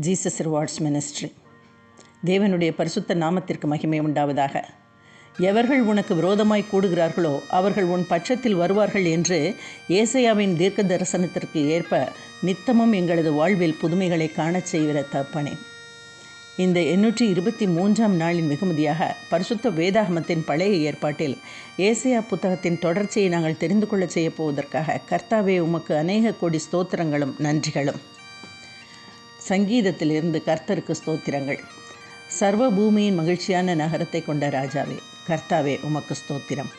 Jesus rewards ministry தேவனுடைய பரிசுத்த நாமத்திற்கு மகிமை உண்டாவதாக. எவர்கள் உனக்கு விரோதமாய் கூடுகிறார்களோ அவர்கள் உன் பட்சத்தில் வருவார்கள் என்று ஏசையாவின் தீர்க்க தரிசனத்திற்கு ஏற்ப நித்தமும் எங்களது வாழ்வில் புதுமைகளை காணச் செய்கிற தப்பனே. இந்த எண்ணூற்றி இருபத்தி மூன்றாம் நாளின் வெகுமதியாக பரிசுத்த வேதாகமத்தின் பழைய ஏற்பாட்டில் ஏசியா புத்தகத்தின் தொடர்ச்சியை நாங்கள் தெரிந்து கொள்ளச் செய்யப் போவதற்காக கர்த்தாவே உமக்கு அநேக கோடி ஸ்தோத்திரங்களும் நன்றிகளும். சங்கீதத்திலிருந்து கர்த்தருக்கு ஸ்தோத்திரங்கள். சர்வ பூமியின் மகிழ்ச்சியான நகரத்தை கொண்ட ராஜாவே கர்த்தாவே உமக்கு ஸ்தோத்திரம்.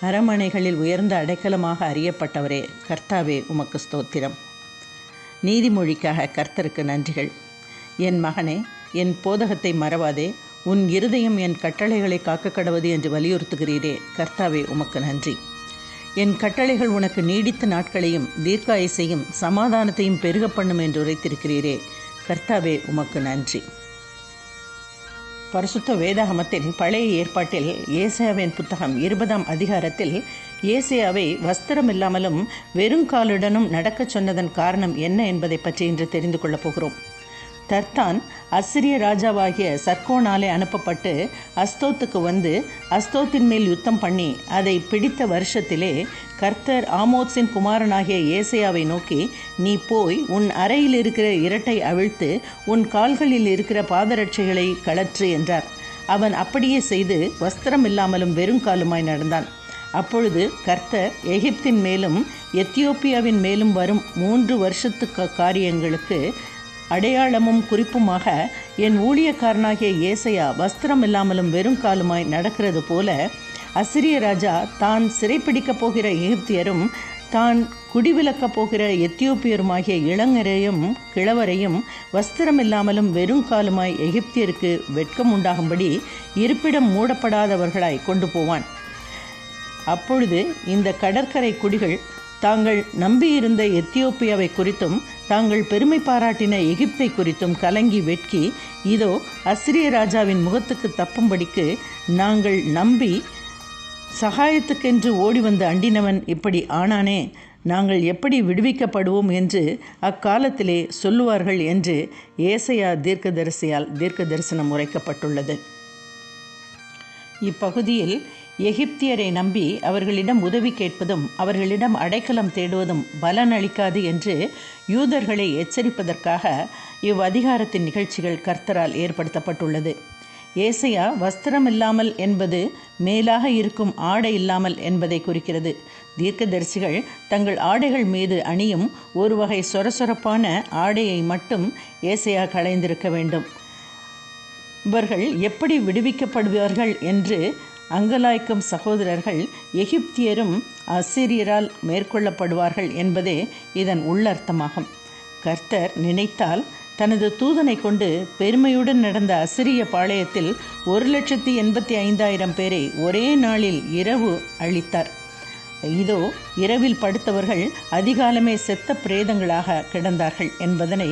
அரமனைகளில் உயர்ந்த அடைக்கலமாக அறியப்பட்டவரே கர்த்தாவே உமக்கு ஸ்தோத்திரம். நீதிமொழிக்காக கர்த்தருக்கு நன்றிகள். என் மகனே என் போதகத்தை மறவாதே உன் இருதயம் என் கட்டளைகளை காக்க கடவது என்று வலியுறுத்துகிறீரே கர்த்தாவே உமக்கு நன்றி. என் கட்டளைகள் உனக்கு நீடித்த நாட்களையும் தீர்க்காயசையும் சமாதானத்தையும் பெருக பண்ணும் என்று உரைத்திருக்கிறீரே கர்த்தாவே உமக்கு நன்றி. பரிசுத்த வேதாகமத்தின் பழைய ஏற்பாட்டில் ஏசியாவின் புத்தகம் இருபதாம் அதிகாரத்தில் ஏசியாவை வஸ்திரம் இல்லாமலும் வெறுங்காலுடனும் நடக்கச் சொன்னதன் காரணம் என்ன என்பதை பற்றி இன்று தெரிந்து கொள்ளப் போகிறோம். தர்தான் அசிரிய ராஜாவாகிய சர்க்கோனாலே அனுப்பப்பட்டு அஸ்தோத்துக்கு வந்து அஸ்தோத்தின் மேல் யுத்தம் பண்ணி அதை பிடித்த வருஷத்திலே கர்த்தர் ஆமோத்ஸின் குமாரனாகிய ஏசையாவை நோக்கி நீ போய் உன் அறையில் இருக்கிற இரட்டை அவிழ்த்து உன் கால்களில் இருக்கிற பாதரட்சைகளை கழற்று என்றார். அவன் அப்படியே செய்து வஸ்திரம் இல்லாமலும் வெறுங்காலுமாய் நடந்தான். அப்பொழுது கர்த்தர் எகிப்தின் மேலும் எத்தியோப்பியாவின் மேலும் வரும் மூன்று வருஷத்து காரியங்களுக்கு அடையாளமும் குறிப்புமாக என் ஊழியக்காரனாகிய ஏசையா வஸ்திரம் இல்லாமலும் வெறும் காலுமாய் நடக்கிறது போல அசிரிய ராஜா தான் சிறைப்பிடிக்கப் போகிற எகிப்தியரும் தான் குடிவிலக்கப் போகிற எத்தியோப்பியருமாகிய இளங்கரையும் கிழவரையும் வஸ்திரம் இல்லாமலும் வெறும் காலுமாய் எகிப்தியருக்கு வெட்கம் உண்டாகும்படி இருப்பிடம் மூடப்படாதவர்களாய் கொண்டு போவான். அப்பொழுது இந்த கடற்கரை குடிகள் தாங்கள் நம்பியிருந்த எத்தியோப்பியாவை குறித்தும் தாங்கள் பெருமை பாராட்டின எகிப்தை குறித்தும் கலங்கி வெட்கி இதோ அசிரிய ராஜாவின் முகத்துக்கு தப்பும்படிக்கு நாங்கள் நம்பி சகாயத்துக்கென்று ஓடி வந்து அண்டினவன் இப்படி ஆனானே நாங்கள் எப்படி விடுவிக்கப்படுவோம் என்று அக்காலத்திலே சொல்லுவார்கள் என்று ஏசையா தீர்க்கதரிசியால் தீர்க்க தரிசனம் உரைக்கப்பட்டுள்ளது. இப்பகுதியில் எகிப்தியரை நம்பி அவர்களிடம் உதவி கேட்பதும் அவர்களிடம் அடைக்கலம் தேடுவதும் பலன் அளிக்காது என்று யூதர்களை எச்சரிப்பதற்காக இவ்வதிகாரத்தின் நிகழ்ச்சிகள் கர்த்தரால் ஏற்படுத்தப்பட்டுள்ளது. ஏசையா வஸ்திரம் இல்லாமல் என்பது மேலாக இருக்கும் ஆடை இல்லாமல் என்பதை குறிக்கிறது. தீர்க்கதரிசிகள் தங்கள் ஆடைகள் மீது அணியும் ஒரு வகை சொரசொரப்பான ஆடையை மட்டும் ஏசையா களைந்திருக்க வேண்டும். இவர்கள் எப்படி விடுவிக்கப்படுவார்கள் என்று அங்கலாய்க்கும் சகோதரர்கள் எகிப்தியரும் அசிரியரால் மேற்கொள்ளப்படுவார்கள் என்பதே இதன் உள்ளர்த்தமாகும். கர்த்தர் நினைத்தால் தனது தூதனை கொண்டு பெருமையுடன் நடந்த அசிரிய பாளையத்தில் ஒரு லட்சத்தி எண்பத்தி ஐந்தாயிரம் பேரை ஒரே நாளில் இரவு அழித்தார். இதோ இரவில் படுத்தவர்கள் அதிகாலமே செத்த பிரேதங்களாக கிடந்தார்கள் என்பதனை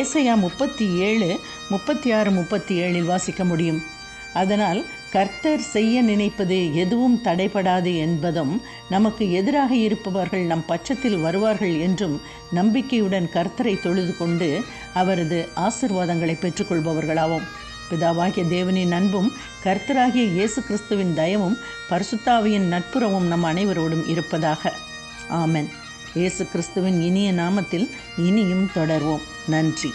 ஏசையா முப்பத்தி ஏழு முப்பத்தி ஆறு முப்பத்தி ஏழில் வாசிக்க முடியும். அதனால் கர்த்தர் செய்ய நினைப்பது எதுவும் தடைபடாது என்பதும் நமக்கு எதிராக இருப்பவர்கள் நம் பட்சத்தில் வருவார்கள் என்றும் நம்பிக்கையுடன் கர்த்தரை தொழுது கொண்டு அவரது ஆசிர்வாதங்களை பெற்றுக்கொள்பவர்களாவோம். பிதாவாகிய தேவனின் அன்பும் கர்த்தராகிய இயேசு கிறிஸ்துவின் தயவும் பரிசுத்தாவியின் நட்புறவும் நம் அனைவரோடும் இருப்பதாக. ஆமென். இயேசு கிறிஸ்துவின் இனிய நாமத்தில் இனியும் தொடர்வோம். நன்றி.